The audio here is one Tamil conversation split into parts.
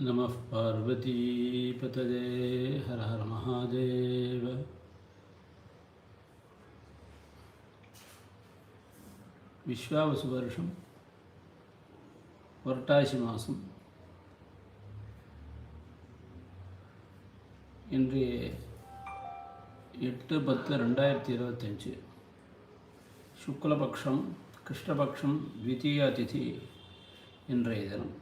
नमः पार्वतीपतये हर हर महादेव விஸ்வாவசு வருஷம் புரட்டாசி மாதம் இன்று எட்டு பத்து ரெண்டாயிரத்தி இருபத்தஞ்சு சுக்லபக்ஷம் கிருஷ்ணபக்ஷம் த்விதீயா திதி இன்றைய தினம்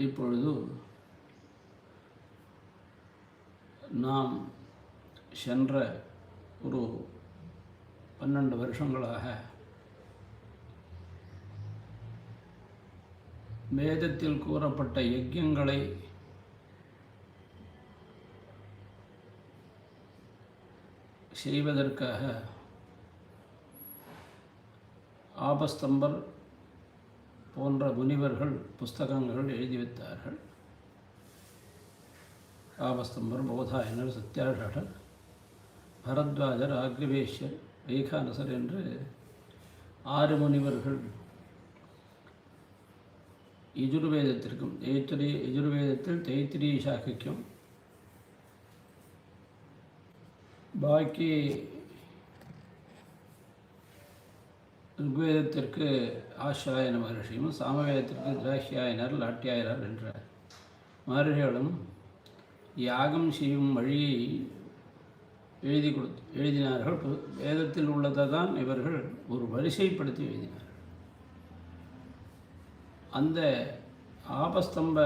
இப்பொழுது நாம் சென்ற ஒரு பன்னெண்டு வருஷங்களாக வேதத்தில் கூறப்பட்ட யஜ்யங்களை செய்வதற்காக ஆபஸ்தம்பர் போன்ற முனிவர்கள் புஸ்தகங்கள் எழுதி வைத்தார்கள். ஆபஸ்தம்பர் போதாயனர் சத்யாஷடர் பரத்வாஜர் ஆக்ரிவேஷர் வைகானசர் என்று ஆறு முனிவர்கள் யஜுர்வேதத்திற்கும் தைத்திரி யஜுர்வேதத்தில் தைத்திரி சாக்கிக்கும் பாக்கி ருக்வேதத்திற்கு ஆஷாயன மகர்ஷியும் சாமவேதத்திற்கு திராஷ்யாயனர் லாட்டியாயனர் என்ற மகர்ஷிகளும் யாகம் செய்யும் வழியை எழுதி கொடுத்து எழுதினார்கள். வேதத்தில் உள்ளதை தான் இவர்கள் ஒரு வரிசைப்படுத்தி எழுதினார்கள். அந்த ஆபஸ்தம்ப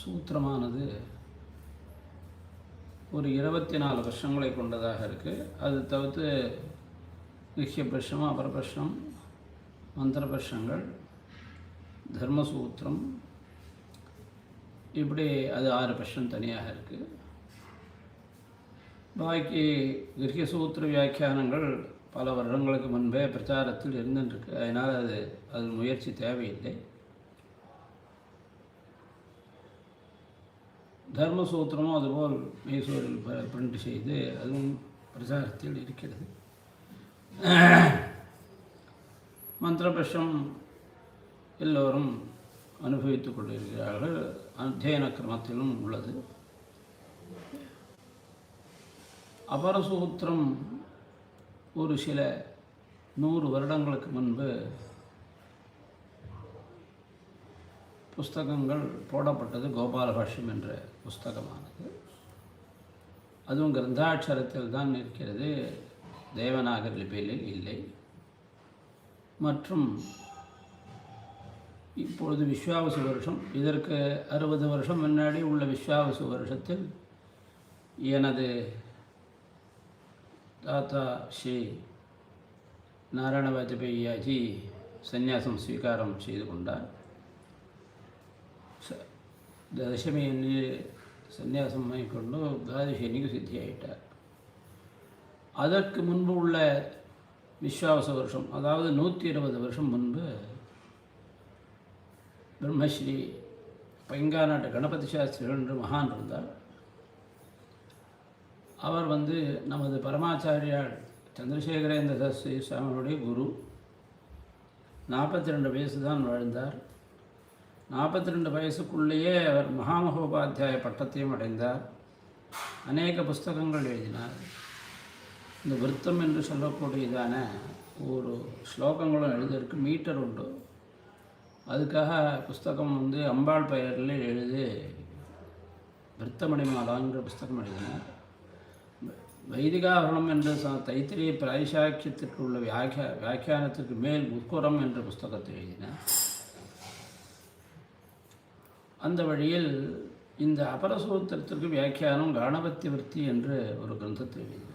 சூத்திரமானது ஒரு இருபத்தி நாலு வருஷங்களை கொண்டதாக இருக்குது அது தவிர்த்து நிச்சய பிரஷ்னம் அபரபிரஷ்னம் மந்திர பிரஷ்னங்கள் தர்மசூத்திரம். இப்படி அது ஆறு பிரஷ்னம் தனியாக இருக்குது பாக்கி கிரகிய சூத்திர வியாக்கியானங்கள் பல வருடங்களுக்கு முன்பே பிரச்சாரத்தில் இருந்துருக்கு அதனால் அது அது முயற்சி தேவையில்லை. தர்மசூத்திரமும் அதுபோல் மைசூரில் பிரிண்ட் செய்து அதுவும் பிரச்சாரத்தில் இருக்கிறது. மந்திரபட்சம் எல்லோரும் அனுபவித்துக் கொண்டிருக்கிறார்கள். அத்தியன கிரமத்திலும் உள்ளது. அபரசூத்திரம் ஒரு சில நூறு வருடங்களுக்கு முன்பு புஸ்தகங்கள் போடப்பட்டது. கோபாலபாஷ்யம் என்ற புஸ்தகமானது. அதுவும் கிரந்தாட்சரத்தில் தான் இருக்கிறது. தேவநாகர் லிபியில் இல்லை. மற்றும் இப்பொழுது விஸ்வாவசு வருஷம். இதற்கு அறுபது வருஷம் முன்னாடி உள்ள விஸ்வாவசு வருஷத்தில் எனது தாத்தா ஸ்ரீ நாராயண வாஜ்பேயாஜி சந்நியாசம் ஸ்வீகாரம் செய்து கொண்டார். தசமி அன்னி சந்நியாசம் வாங்கிக்கொண்டு துவாதசி அன்னைக்கு சித்தியாயிட்டார். அதற்கு முன்பு உள்ள விஸ்வாவச வருஷம் அதாவது நூற்றி இருபது வருஷம் முன்பு பிரம்மஸ்ரீ பைங்கா நாட்டு கணபதி சாஸ்திரிகள் என்று மகான் இருந்தார். அவர் வந்து நமது பரமாச்சாரியார் சந்திரசேகரேந்திர சரஸ்வதி சுவாமியுடைய குரு. நாற்பத்தி ரெண்டு வயசு தான் வாழ்ந்தார். நாற்பத்தி ரெண்டு வயசுக்குள்ளேயே அவர் மகாமகோபாத்தியாய பட்டத்தையும் அடைந்தார். அநேக புஸ்தகங்கள் எழுதினார். இந்த விருத்தம் என்று சொல்லக்கூடியதான ஒரு ஸ்லோகங்களும் எழுதியிருக்கு. மீட்டர் உண்டு. அதுக்காக புஸ்தகம் வந்து அம்பாள் பெயரில் எழுதி விருத்தமணிமாலாங்கிற புஸ்தகம் எழுதினார். வைதிகாபரணம் என்ற ச- தைத்திரிய பிராய்சாக்கியத்திற்கு உள்ள வியாக்கிய வியாக்கியானத்திற்கு மேல் உட்குரம் என்ற புஸ்தகத்தை எழுதினார். அந்த வழியில் இந்த அபரசூத்திரத்திற்கு வியாக்கியானம் கணபத்தி விருத்தி என்று ஒரு கிரந்தத்தை எழுதினார்.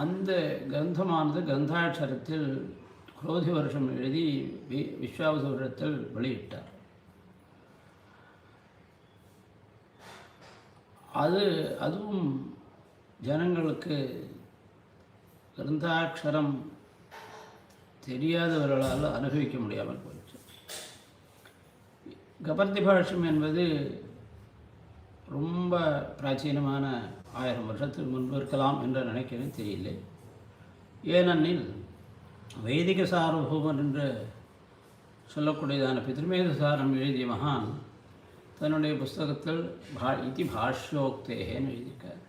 அந்த கிரந்தமானது கிரந்தாட்சரத்தில் குரோதி வருஷம் எழுதி வி விஸ்வாவசுவரத்தில் வெளியிட்டார். அது அதுவும் ஜனங்களுக்கு கிரந்தாட்சரம் தெரியாதவர்களால் அனுபவிக்க முடியாமல் போயிடுச்சு. கபர்தி பாஷ்யம் என்பது ரொம்ப பிராச்சீனமான ஆயிரம் வருஷத்துக்கு முன்பு இருக்கலாம் என்று நினைக்கவே தெரியல ஏனெனில் வைதிக சார்வபௌமன் என்று சொல்லக்கூடியதான பிதிர்மேத சாரம் எழுதிய மகான் தன்னுடைய புஸ்தகத்தில் பா இதி பாஷ்யோக்தேகன்னு எழுதியிருக்கார்.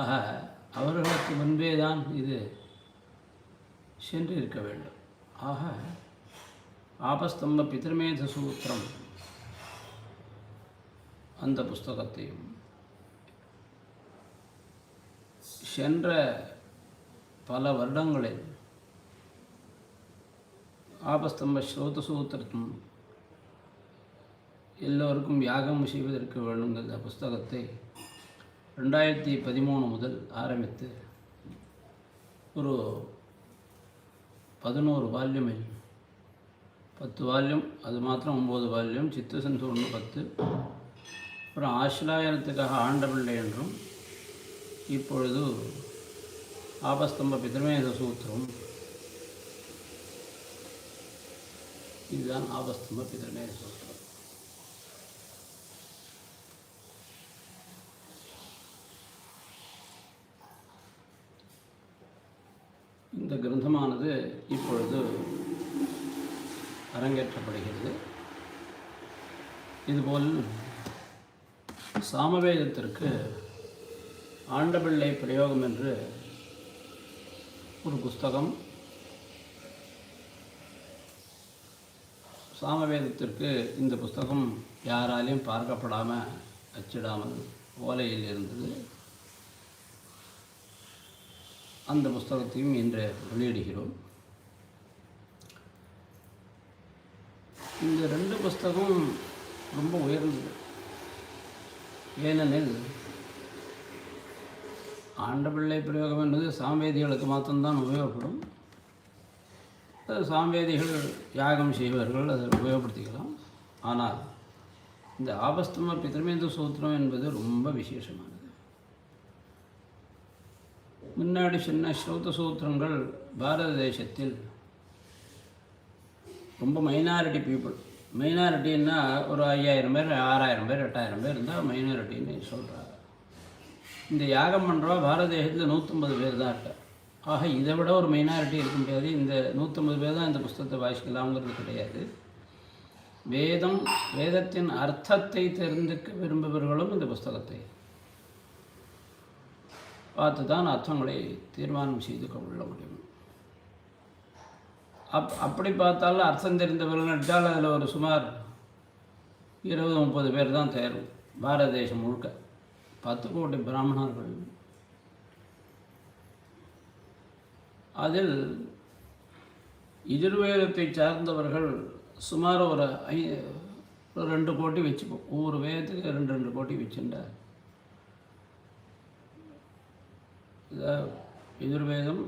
ஆக அவர்களுக்கு முன்பே தான் இது சென்று இருக்க வேண்டும். ஆக ஆபஸ்தம்ப பிதிர்மேத சூத்திரம் அந்த புஸ்தகத்தையும் சென்ற பல வருடங்களில் ஆபஸ்தம்ப ஸ்ரோத சூத்திரத்தும் எல்லோருக்கும் யாகம் செய்வதற்கு வேணுங்கிற புஸ்தகத்தை ரெண்டாயிரத்தி பதிமூணு முதல் ஆரம்பித்து ஒரு பதினோரு வால்யூமில் பத்து வால்யூம் அது மாத்திரம் ஒம்பது வால்யூம் சித்தசன் ஒன்று பத்து. அப்புறம் ஆசிலாயனத்துக்காக ஆண்டவில்லை என்றும் இப்பொழுது ஆபஸ்தம்ப பிதமேத சூத்திரம். இதுதான் ஆபஸ்தம்ப பிதமேத சூத்திரம். இந்த கிரந்தமானது இப்பொழுது அரங்கேற்றப்படுகிறது. இதுபோல் சாமவேதத்திற்கு ஆண்டபிள்ளை பிரயோகம் என்று ஒரு புஸ்தகம். சாமவேதத்திற்கு இந்த புஸ்தகம் யாராலையும் பார்க்கப்படாமல் அச்சிடாமல் ஓலையில் இருந்தது. அந்த புஸ்தகத்தையும் இன்று வெளியிடுகிறோம். இந்த ரெண்டு புஸ்தகம் ரொம்ப உயர்ந்தது. ஏனெனில் ஆண்டபிள்ளை பிரயோகம் என்பது சாம்வேதிகளுக்கு மாத்திரம்தான் உபயோகப்படும். சாம்வேதிகள் யாகம் செய்வார்கள் அதை உபயோகப்படுத்திக்கலாம். ஆனால் இந்த ஆபஸ்தம பிதர்மேந்து சூத்திரம் என்பது ரொம்ப விசேஷமானது. முன்னாடி சொன்ன ஸ்ரௌத்த சூத்திரங்கள் பாரத தேசத்தில் ரொம்ப மைனாரிட்டி பீப்புள் மைனாரிட்டின்னா ஒரு ஐயாயிரம் பேர் ஆறாயிரம் பேர் எட்டாயிரம் பேர் இருந்தால் மைனாரிட்டின்னு சொல்கிறாங்க இந்த யாகம் பண்ணுறவா பாரத தேசத்தில் நூற்றம்பது பேர் தான் இருக்கா ஆக இதை விட ஒரு மைனாரிட்டி இருக்க முடியாது. இந்த நூற்றம்பது பேர் தான் இந்த புஸ்தகத்தை வாசிக்கலாம்ங்கிறது கிடையாது. வேதம் வேதத்தின் அர்த்தத்தை தெரிந்துக்க விரும்புபவர்களும் இந்த புஸ்தகத்தை பார்த்து தான் அர்த்தங்களை தீர்மானம் செய்து கொள்ள முடியும். அப் அப்படி பார்த்தாலும் அர்த்தம் தெரிந்தவர்கள் நட்டால் அதில் ஒரு சுமார் இருபது முப்பது பேர் தான் தேரும். பாரத தேசம் முழுக்க. பத்து கோடி பிராமணர்கள். அதில் எதிர்வேதத்தை சார்ந்தவர்கள் சுமார் ஒரு ஐ ஒரு ரெண்டு கோடி வச்சுப்போம். ஒவ்வொரு வேதத்துக்கு ரெண்டு ரெண்டு கோடி வச்சுட்டார். எதிர்வேதம்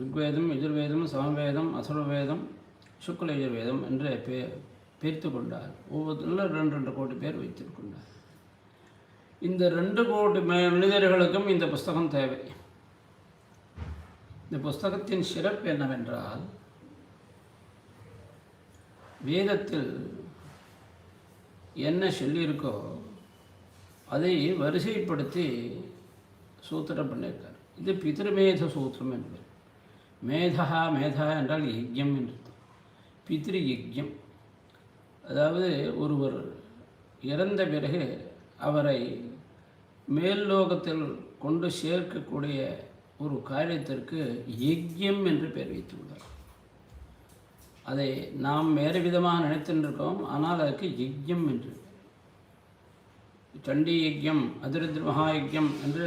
ரிக்வேதம் எதிர்வேதம் சமவேதம் அசுரவேதம் சுக்ல எதிர்வேதம் என்று பே பிரித்து கொண்டார். ஒவ்வொருத்தரில் ரெண்டு ரெண்டு கோடி பேர் வைத்திருக்கின்றார். இந்த ரெண்டு கோடி மனிதர்களுக்கும் இந்த புஸ்தகம் தேவை. இந்த புஸ்தகத்தின் சிறப்பு என்னவென்றால் வேதத்தில் என்ன சொல்லியிருக்கோ அதை வரிசைப்படுத்தி சூத்திரம் பண்ணியிருக்கார். இது பிதிருமேத சூத்திரம் என்பது. மேதா மேதா என்றால் யஜ்யம் என்று பித்ரு யஜ்யம். அதாவது ஒருவர் இறந்த பிறகு அவரை மேல் லோகத்தில் கொண்டு சேர்க்கக்கூடிய ஒரு காரியத்திற்கு யஜ்யம் என்று பெயர் வைத்துள்ளார். அதை நாம் வேறு விதமாக நினைத்துருக்கோம் ஆனால் அதுக்கு யஜ்யம் என்று. சண்டி யஜ்யம் அதிருத்ர மகா யஜ்யம் என்று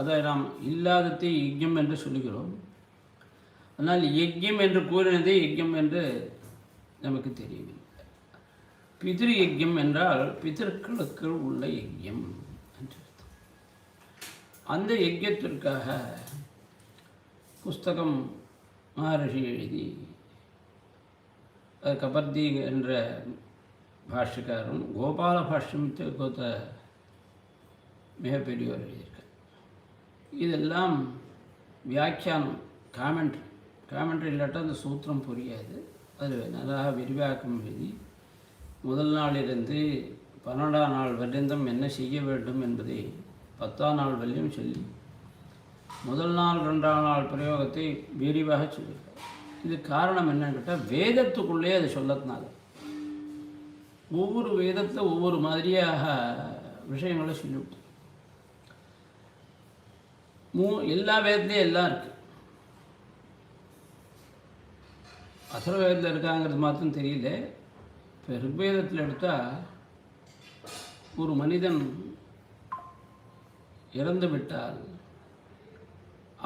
அதை நாம் இல்லாததை யஜ்யம் என்று சொல்லுகிறோம். ஆனால் யஜ்யம் என்று கூறினதே யஜ்யம் என்று நமக்கு தெரியவில்லை. பிதிரு யஜ்யம் என்றால் பிதர்களுக்கு உள்ள யஜ்யம். என்று அந்த யஜ்யத்திற்காக புஸ்தகம் மகரிஷி எழுதி கபர்தி என்ற பாஷ்யக்காரன் கோபால பாஷ்யம் கோத்த மிகப்பெரியவர் எழுதியிருக்கார். இதெல்லாம் வியாக்கியானம் காமெண்ட்ரி காமெண்ட்ரி இல்லாட்டால் அந்த சூத்திரம் புரியாது. அது நல்லா விரிவாக்கம் எழுதி முதல் நாளிலிருந்து பன்னெண்டாம் நாள் வரைந்தும் என்ன செய்ய வேண்டும் என்பதை பத்தாம் நாள் வரையும் சொல்லி முதல் நாள் ரெண்டாம் நாள் பிரயோகத்தை விரிவாக சொல்லியிருக்கார். இது காரணம் என்னன்னு கேட்டால் வேதத்துக்குள்ளே அது சொல்லத்தினால ஒவ்வொரு வேதத்தில் ஒவ்வொரு மாதிரியாக விஷயங்களை சொல்லிவிட்டு மூ எல்லா வேதத்துலேயும் எல்லாம் இருக்குது அசுரவேதத்தில் இருக்காங்கிறது மாத்திரம் தெரியல. இப்போ ரிக்வேதத்தில் எடுத்தால் ஒரு மனிதன் இறந்துவிட்டால்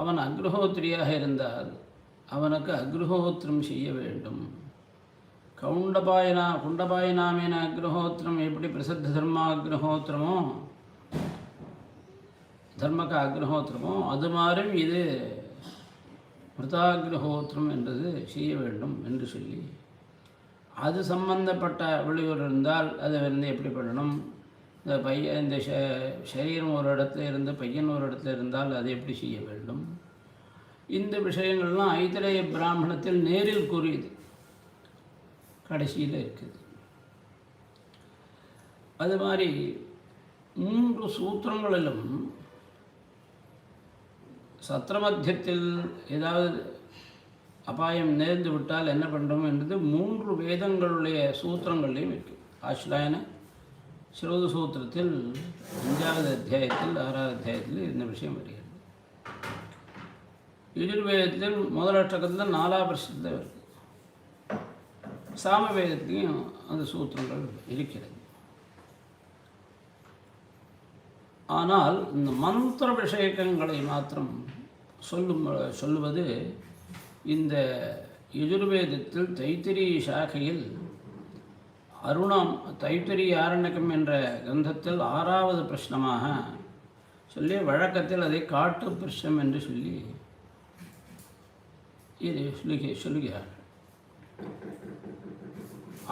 அவன் அக்ரஹோத்திரியாக இருந்தால் அவனுக்கு அக்ரஹோத்திரம் செய்ய வேண்டும். கவுண்டபாயனா குண்டபாயனாமேன அக்ரஹோத்திரம் எப்படி பிரசித்த தர்மா அக்ரஹோத்திரமோ தர்மக அக்ரஹோத்திரமோ அது மாதிரியும் இது மிருதாகிரகோத்திரம் என்றது செய்ய வேண்டும் என்று சொல்லி அது சம்பந்தப்பட்ட விளைவு இருந்தால் அதை வந்து எப்படி பண்ணணும்? இந்த பையன் இந்த ஷ சரீரம் ஒரு இடத்துல இருந்து பையன் ஒரு இடத்துல இருந்தால் அதை எப்படி செய்ய வேண்டும்? இந்த விஷயங்கள்லாம் ஐத்திரேய பிராமணத்தில் நேரில் கூறியது. கடைசியில் இருக்குது. அது மாதிரி மூன்று சூத்திரங்களிலும் சத்திரமத்தியத்தில் ஏதாவது அபாயம் நேர்ந்து விட்டால் என்ன பண்ணுறோம் என்றது மூன்று வேதங்களுடைய சூத்திரங்கள்லையும் இருக்குது ஆஷ்லாயன ஸ்ரோத சூத்திரத்தில் அஞ்சாவது அத்தியாயத்தில் ஆறாவது அத்தியாயத்தில் இந்த விஷயம் வருகிறது. எதிர்வேதத்தில் முதலட்சக்கத்தில் நாலாவது வருஷத்தில் வருது சாமவேதத்திலையும் அந்த சூத்திரங்கள் இருக்கிறது. ஆனால் இந்த மந்திர விஷயங்களை மாத்திரம் சொல்லும் சொல்லுவது இந்த யஜுர்வேதத்தில் தைத்திரி சாகையில் அருணம் தைத்தரி ஆரண்யக்கம் என்ற கிரந்தத்தில் ஆறாவது பிரஷ்னமாக சொல்லி வழக்கத்தில் அதை காட்டு பிரஷ்னம் என்று சொல்லி இது சொல்லுக சொல்லுகிறார்.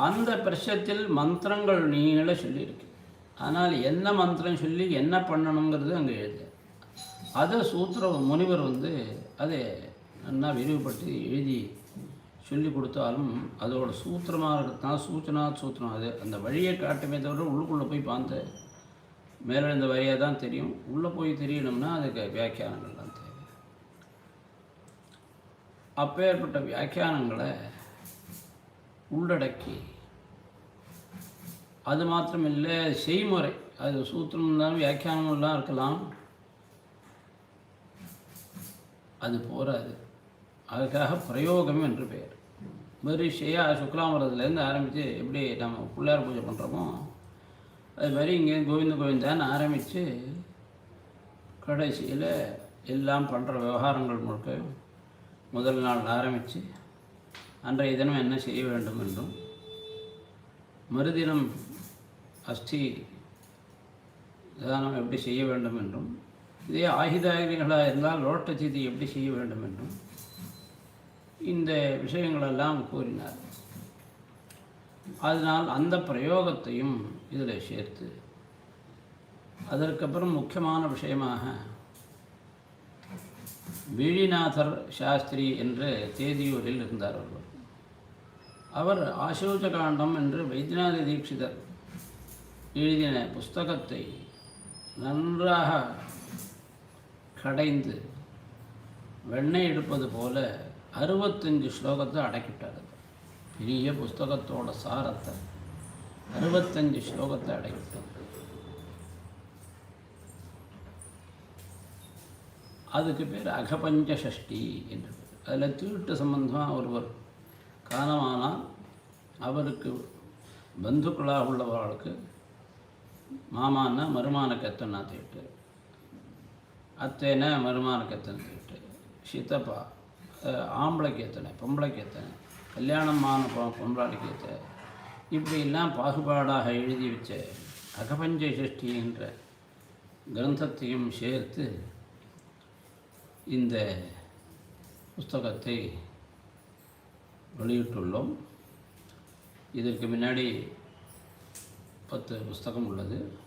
அந்த பிரஷத்தில் மந்திரங்கள் நீள சொல்லியிருக்கு. ஆனால் என்ன மந்திரம் சொல்லி என்ன பண்ணணுங்கிறது அங்கே எழுது அதை சூத்திர முனிவர் வந்து அதை நல்லா விரிவுபடுத்தி எழுதி சொல்லி கொடுத்தாலும் அதோட சூத்திரமாக இருக்கிறதுனா சூச்சனா சூத்திரம். அது அந்த வழியை காட்டுமே தவிர உள்ளுக்குள்ளே போய் பார்த்து மேலே இந்த வரியாக தான் தெரியும். உள்ளே போய் தெரியணும்னா அதுக்கு வியாக்கியானங்கள்லாம் தேவை. அப்பேற்பட்ட வியாக்கியானங்களை உள்ளடக்கி அது மாத்திரம் இல்லை செய்முறை. அது சூத்திரம் இருந்தாலும் வியாக்கியானங்கள்லாம் இருக்கலாம். அது போராது அதுக்காக பிரயோகம் என்று பெயர். வரிசையாக சுக்லாமரத்துலேருந்து ஆரம்பித்து எப்படி நம்ம பிள்ளையார் பூஜை பண்ணுறோமோ அது மாதிரி இங்கே கோவிந்த கோவிந்தான்னு ஆரம்பித்து கடைசியில் எல்லாம் பண்ணுற விவகாரங்கள் முழுக்க முதல் நாள் ஆரம்பித்து அன்றைய தினம் என்ன செய்ய வேண்டும் என்றும் மறுதினம் அஸ்தி தானம் எப்படி செய்ய வேண்டும் என்றும் இதே ஆயுதாகிரிகளாக இருந்தால் ரோட்டச்சிதி எப்படி செய்ய வேண்டும் என்றும் இந்த விஷயங்களெல்லாம் கூறினார். அதனால் அந்த பிரயோகத்தையும் இதில் சேர்த்து அதற்கப்புறம் முக்கியமான விஷயமாக வீழிநாதர் சாஸ்திரி என்று தேதியூரில் இருந்தார் அவர் அவர் ஆசோச்ச காண்டம் என்று வைத்தியநாத தீட்சிதர் எழுதின புஸ்தகத்தை நன்றாக கடைந்து வெண்ணெய் எடுப்பது போல அறுபத்தஞ்சு ஸ்லோகத்தை அடக்கிட்டார். பெரிய புஸ்தகத்தோட சாரத்தை அறுபத்தஞ்சு ஸ்லோகத்தை அடக்கிட்டார். அதுக்கு பேர் அகபஞ்ச சஷ்டி என்று பேர். அதில் தீட்டு சம்பந்தமாக ஒருவர் காலமானால் அவருக்கு பந்துக்களாக உள்ளவர்களுக்கு மாமான்னா மருமான எத்தனை தீட்டு அத்தைனா மருமான கத்தன் தீட்டு சித்தப்பா ஆம்பளைக்கு எத்தனை பொம்பளைக்கு எத்தனை கல்யாணமான பொ பொம்பளாடிக்கு எத்தனை இப்படியெல்லாம் பாகுபாடாக எழுதி வச்ச அகபஞ்ச சஷ்டி என்ற கிரந்தத்தையும் சேர்த்து இந்த புஸ்தகத்தை வெளியிட்டுள்ளோம். இதற்கு முன்னாடி பத்து புஸ்தகம் உள்ளது.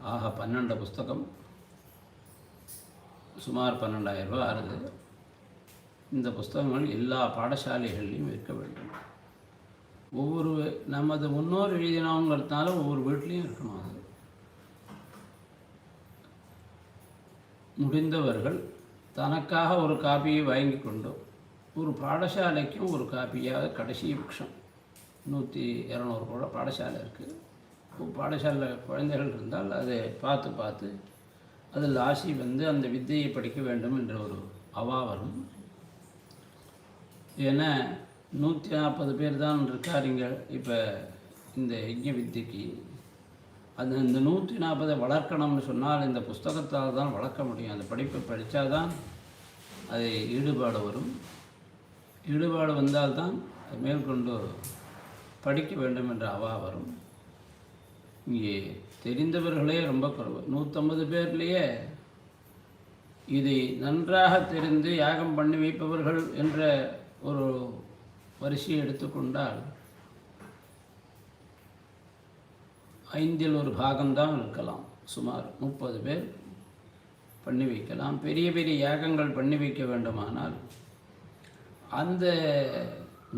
ஆக பன்னெண்டு புஸ்தகம். சுமார் பன்னெண்டாயிரம் ரூபா ஆறுது. இந்த புஸ்தகங்கள் எல்லா பாடசாலைகள்லையும் இருக்க வேண்டும். ஒவ்வொரு நமது முன்னோர் எழுதினவங்கிறதுனால ஒவ்வொரு வீட்லேயும் இருக்கணும் அது. முடிந்தவர்கள் தனக்காக ஒரு காப்பியை வாங்கி கொண்டு ஒரு பாடசாலைக்கும் ஒரு காப்பியாக கடைசி பட்சம். நூற்றி இரநூறு கூட பாடசாலை இருக்குது பாடசாலை குழந்தைகள் இருந்தால் அதை பார்த்து பார்த்து அதில் ஆசி வந்து அந்த வித்தையை படிக்க வேண்டும் என்ற ஒரு அவா வரும். ஏன்னா நூற்றி நாற்பது பேர் தான் இருக்காருங்க இப்போ இந்த யஜ்ய வித்தைக்கு. அது இந்த நூற்றி நாற்பதை வளர்க்கணும்னு சொன்னால் இந்த புஸ்தகத்தால் தான் வளர்க்க முடியும். அந்த படிப்பை படித்தா தான் அது ஈடுபாடு வரும். ஈடுபாடு வந்தால்தான் அது மேற்கொண்டு படிக்க வேண்டும் என்ற அவா வரும். இங்கே தெரிந்தவர்களே ரொம்ப குறைவு. நூற்றம்பது பேர்லேயே இதை நன்றாக தெரிந்து யாகம் பண்ணி வைப்பவர்கள் என்ற ஒரு வரிசையை எடுத்துக்கொண்டால் ஐந்தில் ஒரு பாகம்தான் இருக்கலாம். சுமார் முப்பது பேர் பண்ணி வைக்கலாம். பெரிய பெரிய யாகங்கள் பண்ணி வைக்க வேண்டுமானால் அந்த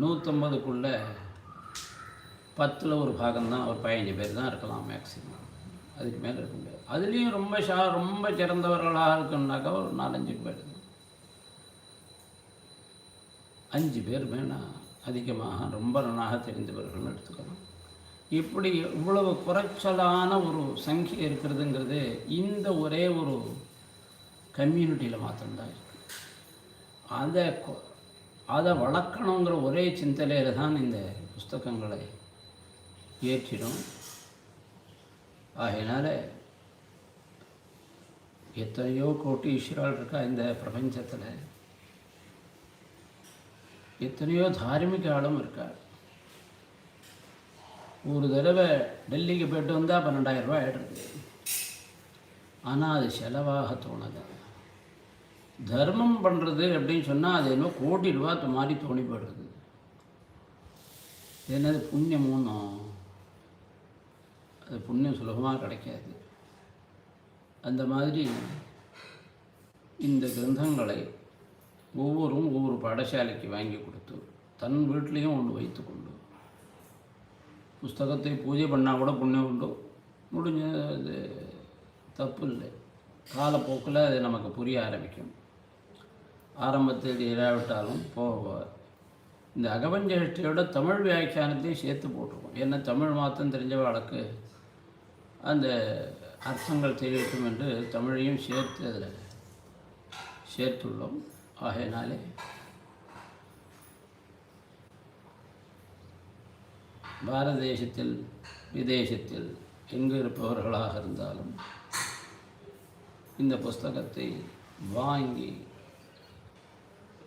நூற்றம்பதுக்குள்ள பத்தில் ஒரு பாகம்தான் ஒரு பதினஞ்சு பேர் தான் இருக்கலாம் மேக்சிமம் அதுக்கு மேலே இருக்க முடியாது. அதுலேயும் ரொம்ப ஷா ரொம்ப சிறந்தவர்களாக இருக்குன்னாக்கா ஒரு நாலஞ்சு பேர். அஞ்சு பேர் வேணால் அதிகமாக ரொம்ப நன்னாக தெரிந்தவர்கள் எடுத்துக்கலாம் இப்படி இவ்வளவு குறைச்சலான ஒரு சங்கி இருக்கிறதுங்கிறது இந்த ஒரே ஒரு கம்யூனிட்டியில் மாத்திரம்தான் இருக்குது அதை கொ- அதை வளர்க்கணுங்கிற ஒரே சிந்தனையில் தான் இந்த புஸ்தகங்களை ஏற்றிடும் ஆகையினால் எத்தனையோ கோட்டி ஈஸ்வரால் இருக்கா இந்த பிரபஞ்சத்தில்? எத்தனையோ தார்மீக ஆளும் இருக்கா ஒரு தடவை டெல்லிக்கு போயிட்டு வந்தால் பன்னெண்டாயிரம் ரூபாய் ஆயிடுறது. ஆனால் அது செலவாக தோணுது. தர்மம் பண்ணுறது அப்படின்னு சொன்னால் அது என்ன கோடி ரூபா மாதிரி தோணி போடுறது என்னது புண்ணியமுன்னும் அது புண்ணியம் சுலபமாக கிடைக்காது. அந்த மாதிரி இந்த கிரந்தங்களை ஒவ்வொரும் ஒவ்வொரு பாடசாலைக்கு வாங்கி கொடுத்து தன் வீட்லேயும் ஒன்று வைத்துக்கொண்டு புஸ்தகத்தை பூஜை பண்ணால் கூட புண்ணியம் உண்டு. முடிஞ்சது. தப்பு இல்லை. காலப்போக்கில் அது நமக்கு புரிய ஆரம்பிக்கும். ஆரம்பத்தில் இராவிட்டாலும் போக இந்த அகவஞ்சேஷ்டியோட தமிழ் வியாக்கியானத்தையும் சேர்த்து போட்டிருக்கோம் ஏன்னா தமிழ் மாத்திரம் தெரிஞ்சவர்களுக்கு அந்த அர்த்தங்கள் தெரியட்டும் என்று தமிழையும் சேர்த்து அதில் சேர்த்துள்ளோம். ஆகையினாலே பாரத தேசத்தில் விதேசத்தில் எங்கு இருப்பவர்களாக இருந்தாலும் இந்த புஸ்தகத்தை வாங்கி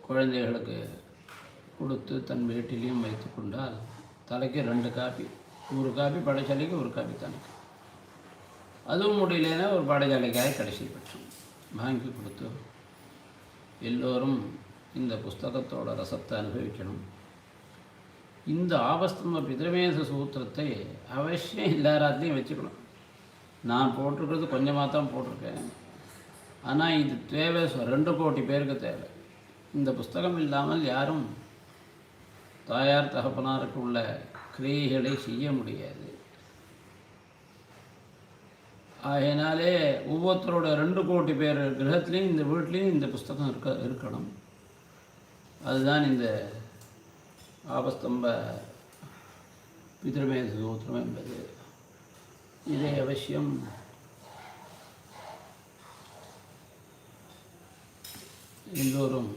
குழந்தைகளுக்கு கொடுத்து தன் வீட்டிலையும் வைத்து கொண்டால் தலைக்கு ரெண்டு காப்பி ஒரு காப்பி படைச்சாலைக்கு ஒரு காப்பி தனக்கு அதுவும் முடியலன்னா ஒரு பாடசாலைக்காக கடைசி பட்சம் வாங்கி கொடுத்து எல்லோரும் இந்த புஸ்தகத்தோட ரசத்தை அனுபவிக்கணும். இந்த ஆபஸ்தம்ப பிதிரமேச சூத்திரத்தை அவசியம் எல்லாராத்தையும் வச்சுக்கணும். நான் போட்டிருக்கிறது கொஞ்சமாக தான் போட்டிருக்கேன். ஆனால் இது தேவை. ரெண்டு கோடி பேருக்கு தேவை. இந்த புஸ்தகம் இல்லாமல் யாரும் தாயார் தகப்பனாருக்கு உள்ள கிரியைகளை செய்ய முடியாது. ஆகையினாலே ஒவ்வொருத்தரோட ரெண்டு கோடி பேர் கிரகத்துலேயும் இந்த வீட்லேயும் இந்த புஸ்தகம் இருக்க இருக்கணும். அதுதான் இந்த ஆபஸ்தம்ப பிதிருமேத சூத்திரம் என்பது. இதை அவசியம். எல்லோரும்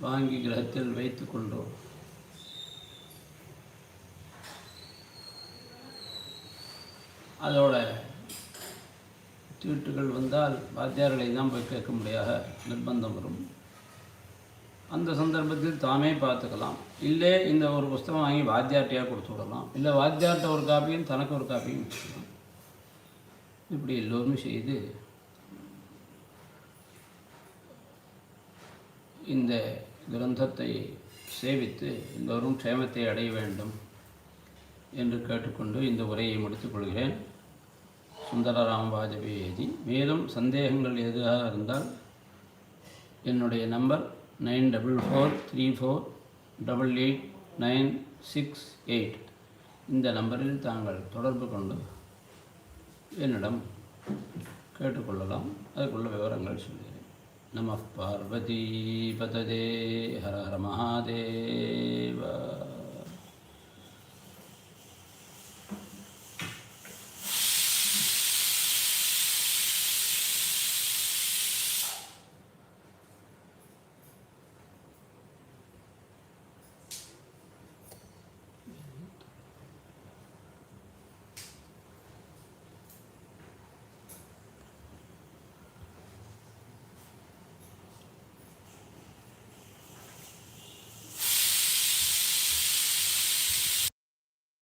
வாங்கி கிரகத்தில் வைத்துக்கொண்டு அதோட தீட்டுகள் வந்தால் வாத்தியார்களை தான் போய் கேட்க முடியாத நிர்பந்தம் வரும். அந்த சந்தர்ப்பத்தில் தாமே பார்த்துக்கலாம். இல்லை இந்த ஒரு புஸ்தகம் வாங்கி வாத்தியார்ட்டையாக கொடுத்து விடலாம். இல்லை வாத்தியார்ட்ட ஒரு காப்பியும் தனக்கு ஒரு காப்பியும் வச்சுக்கலாம். இப்படி எல்லோரும் செய்து இந்த கிரந்தத்தை சேவித்து எல்லோரும் க்ஷேமத்தை அடைய வேண்டும் என்று கேட்டுக்கொண்டு இந்த உரையை முடித்துக் கொள்கிறேன். சுந்தரராம வாஜபேயி. மேலும் சந்தேகங்கள் எதுவாக இருந்தால் என்னுடைய number nine double four three four double eight nine six eight. இந்த நம்பரில் தாங்கள் தொடர்பு கொண்டு என்னிடம் கேட்டுக்கொள்ளலாம். அதுக்குள்ள விவரங்கள் சொல்கிறேன். நம பார்வதி பததே ஹர ஹர மகாதேவா.